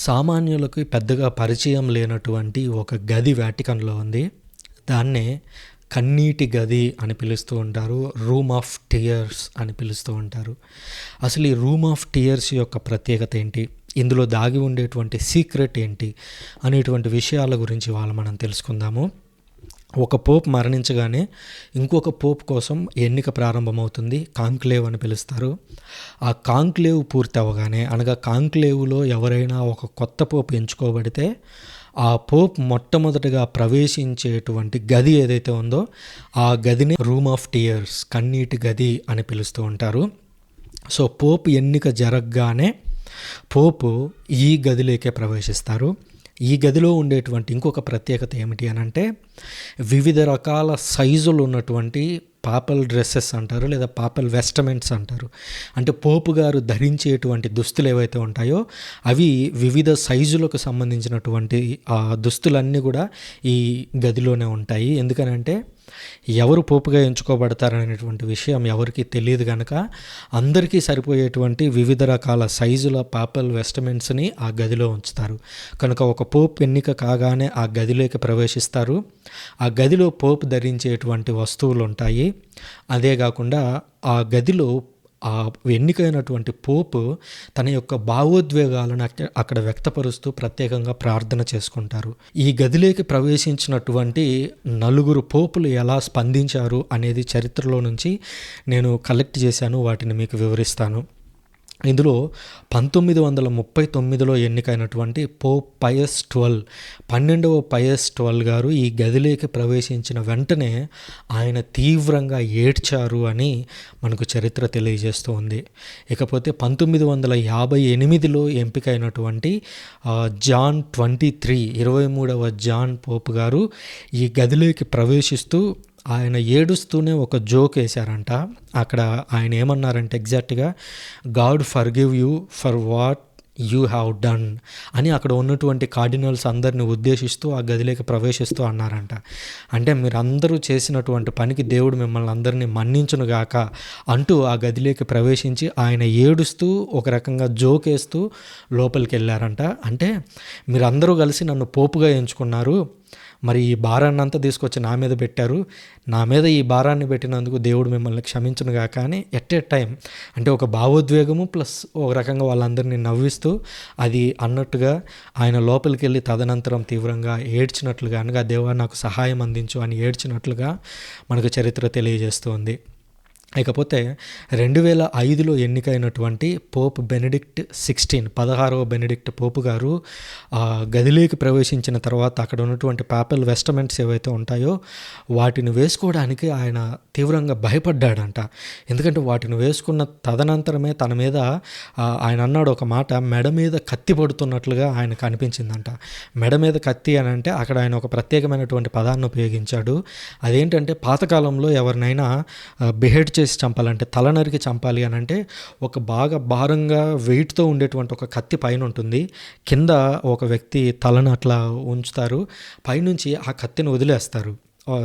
సామాన్యులకు పెద్దగా పరిచయం లేనటువంటి ఒక గది వ్యాటికన్లో ఉంది. దాన్నే కన్నీటి గది అని పిలుస్తూ ఉంటారు. రూమ్ ఆఫ్ టియర్స్ అని పిలుస్తూ ఉంటారు. అసలు ఈ రూమ్ ఆఫ్ టియర్స్ యొక్క ప్రత్యేకత ఏంటి? ఇందులో దాగి ఉండేటువంటి సీక్రెట్ ఏంటి? అనేటువంటి విషయాల గురించి వాళ్ళు మనం తెలుసుకుందాము. ఒక పోప్ మరణించగానే ఇంకొక పోప్ కోసం ఎన్నిక ప్రారంభమవుతుంది. కాంక్లేవ్ అని పిలుస్తారు. ఆ కాంక్లేవ్ పూర్తి అవ్వగానే అనగా కాంక్లేవ్‌లో ఎవరైనా ఒక కొత్త పోప్ ఎంచుకోబడితే ఆ పోప్ మొట్టమొదటగా ప్రవేశించేటువంటి గది ఏదైతే ఉందో ఆ గదిని రూమ్ ఆఫ్ టీయర్స్ కన్నీటి గది అని పిలుస్తూ ఉంటారు. సో, పోప్ ఎన్నిక జరగగానే పోపు ఈ గదిలోకే ప్రవేశిస్తారు. ఈ గదిలో ఉండేటువంటి ఇంకొక ప్రత్యేకత ఏమిటి అని అంటే వివిధ రకాల సైజులు ఉన్నటువంటి పాపల్ డ్రెస్సెస్ అంటారు. లేదా పాపల్ వెస్టమెంట్స్ అంటారు. అంటే పోపు గారు ధరించేటువంటి దుస్తులు ఏవైతే ఉంటాయో అవి వివిధ సైజులకు సంబంధించినటువంటి ఆ దుస్తులన్నీ కూడా ఈ గదిలోనే ఉంటాయి. ఎందుకనంటే ఎవరు పోపుగా ఎంచుకోబడతారనేటువంటి విషయం ఎవరికీ తెలియదు కనుక అందరికీ సరిపోయేటువంటి వివిధ రకాల సైజుల పాపల్ వెస్టమెంట్స్‌ని ఆ గదిలో ఉంచుతారు. కనుక ఒక పోప్ ఎన్నిక కాగానే ఆ గదిలోకి ప్రవేశిస్తారు. ఆ గదిలో పోప్ ధరించేటువంటి వస్తువులు ఉంటాయి అదే కాకుండా ఆ గదిలో ఆ ఎన్నికైనటువంటి పోపు తన యొక్క భావోద్వేగాలను అక్కడ వ్యక్తపరుస్తూ ప్రత్యేకంగా ప్రార్థన చేసుకుంటారు. ఈ గదిలోకి ప్రవేశించినటువంటి నలుగురు పోపులు ఎలా స్పందించారు అనేది చరిత్రలో నుంచి నేను కలెక్ట్ చేశాను. వాటిని మీకు వివరిస్తాను. ఇందులో 1939లో ఎన్నికైనటువంటి పోప్ పయస్ 12 పన్నెండవ పయస్ 12 గారు ఈ గదిలోకి ప్రవేశించిన వెంటనే ఆయన తీవ్రంగా ఏడ్చారు అని మనకు చరిత్ర తెలియజేస్తూ ఉంది. ఇకపోతే 1958లో ఎంపికైనటువంటి ఆహ్, జాన్ 23 23వ జాన్ పోప్ గారు ఈ గదిలోకి ప్రవేశిస్తూ ఆయన ఏడుస్తూనే ఒక జోక్ వేశారంట అక్కడ ఆయన ఏమన్నారంటే ఎగ్జాక్ట్‌గా God forgive you for what you have done అని అక్కడ ఉన్నటువంటి కార్డినల్స్ అందరిని ఉద్దేశిస్తూ ఆ గదిలోకి ప్రవేశిస్తూ అన్నారంట. అంటే మీరందరూ చేసినటువంటి పనికి దేవుడు మిమ్మల్ని అందరిని మన్నించునుగాక అంటూ ఆ గదిలోకి ప్రవేశించి ఆయన ఏడుస్తూ ఒక రకంగా జోకేస్తూ లోపలికి వెళ్ళారంట అంటే మీరందరూ కలిసి నన్ను పోపుగా ఎంచుకున్నారు. మరి ఈ భారాన్ని అంతా తీసుకొచ్చి నా మీద పెట్టారు. నా మీద ఈ భారాన్ని పెట్టినందుకు దేవుడు మిమ్మల్ని క్షమించును కానీ ఎట్ ఎ టైం అంటే ఒక భావోద్వేగము ప్లస్ ఒక రకంగా వాళ్ళందరిని నవ్విస్తూ అది అన్నట్టుగా ఆయన లోపలికెళ్ళి తదనంతరం తీవ్రంగా ఏడ్చినట్లుగా అనగా దేవా నాకు సహాయం అందించు అని ఏడ్చినట్లుగా మనకు చరిత్ర ఇకపోతే రెండు వేల ఐదులో ఎన్నికైనటువంటి పోప్ బెనెడిక్ట్ 16 పదహారవ బెనెడిక్ట్ పోపు గారు ఆ గదిలోకి ప్రవేశించిన తర్వాత అక్కడ ఉన్నటువంటి పాపల్ వెస్టమెంట్స్ ఏవైతే ఉంటాయో వాటిని వేసుకోవడానికి ఆయన తీవ్రంగా భయపడ్డాడంట. ఎందుకంటే వాటిని వేసుకున్న తదనంతరమే తన మీద ఆయన అన్నాడు ఒక మాట మెడ మీద కత్తి పడుతున్నట్లుగా ఆయనకు అనిపించిందంట. మెడ మీద కత్తి అని అంటే అక్కడ ఆయన ఒక ప్రత్యేకమైనటువంటి పదాన్ని ఉపయోగించాడు. అదేంటంటే పాతకాలంలో ఎవరినైనా ఆహ్, చేసి చంపాలంటే తల నరికి చంపాలి అని అంటే ఒక బాగా భారంగా వెయిట్‌తో ఉండేటువంటి ఒక కత్తి పైన ఉంటుంది కింద ఒక వ్యక్తి తలను అట్లా ఉంచుతారు. పైనుంచి ఆ కత్తిని వదిలేస్తారు.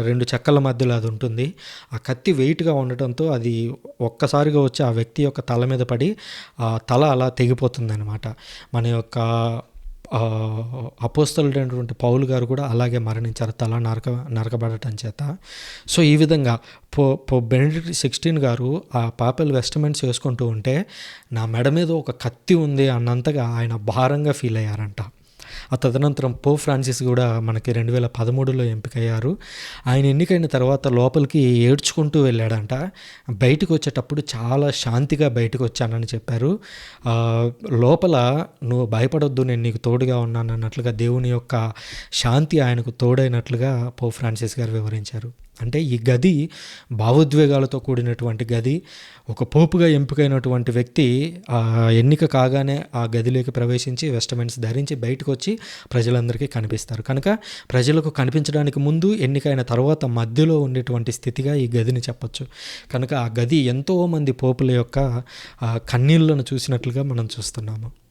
రెండు చెక్కల మధ్యలో అది ఉంటుంది. ఆ కత్తి వెయిట్‌గా ఉండటంతో అది ఒక్కసారిగా వచ్చి ఆ వ్యక్తి యొక్క తల మీద పడి ఆ తల అలా తెగిపోతుందనమాట. మన యొక్క అపోస్తలుడైనటువంటి పౌలు గారు కూడా అలాగే మరణించారు తల నరక నరకబడటం చేత. సో, ఈ విధంగా పో పో బెనెడిక్ట్ 16 గారు ఆ పాపల్ వెస్టమెంట్స్ వేసుకుంటూ ఉంటే నా మెడ మీద ఒక కత్తి ఉంది అన్నంతగా ఆయన భారంగా ఫీల్ అయ్యారంట. ఆ తదనంతరం పో ఫ్రాన్సిస్ కూడా మనకి 2013లో ఎంపికయ్యారు. ఆయన ఎన్నికైన తర్వాత లోపలికి ఏడ్చుకుంటూ వెళ్ళాడంట. బయటకు వచ్చేటప్పుడు చాలా శాంతిగా బయటకొచ్చానని చెప్పారు. లోపల నువ్వు భయపడొద్దు నేను నీకు తోడుగా ఉన్నానన్నట్లుగా దేవుని యొక్క శాంతి ఆయనకు తోడైనట్లుగా పో ఫ్రాన్సిస్ గారు వివరించారు. అంటే ఈ గది భావోద్వేగాలతో కూడినటువంటి గది. ఒక పోపుగా ఎంపికైనటువంటి వ్యక్తి ఆ ఎన్నిక కాగానే ఆ గదిలోకి ప్రవేశించి వెస్టమెంట్స్ ధరించి బయటకొచ్చి ప్రజలందరికీ కనిపిస్తారు. కనుక ప్రజలకు కనిపించడానికి ముందు ఎన్నికైన తర్వాత మధ్యలో ఉండేటువంటి స్థితిగా ఈ గదిని చెప్పచ్చు కనుక ఆ గది ఎంతోమంది పోపుల యొక్క కన్నీళ్ళను చూసినట్లుగా మనం చూస్తున్నాము.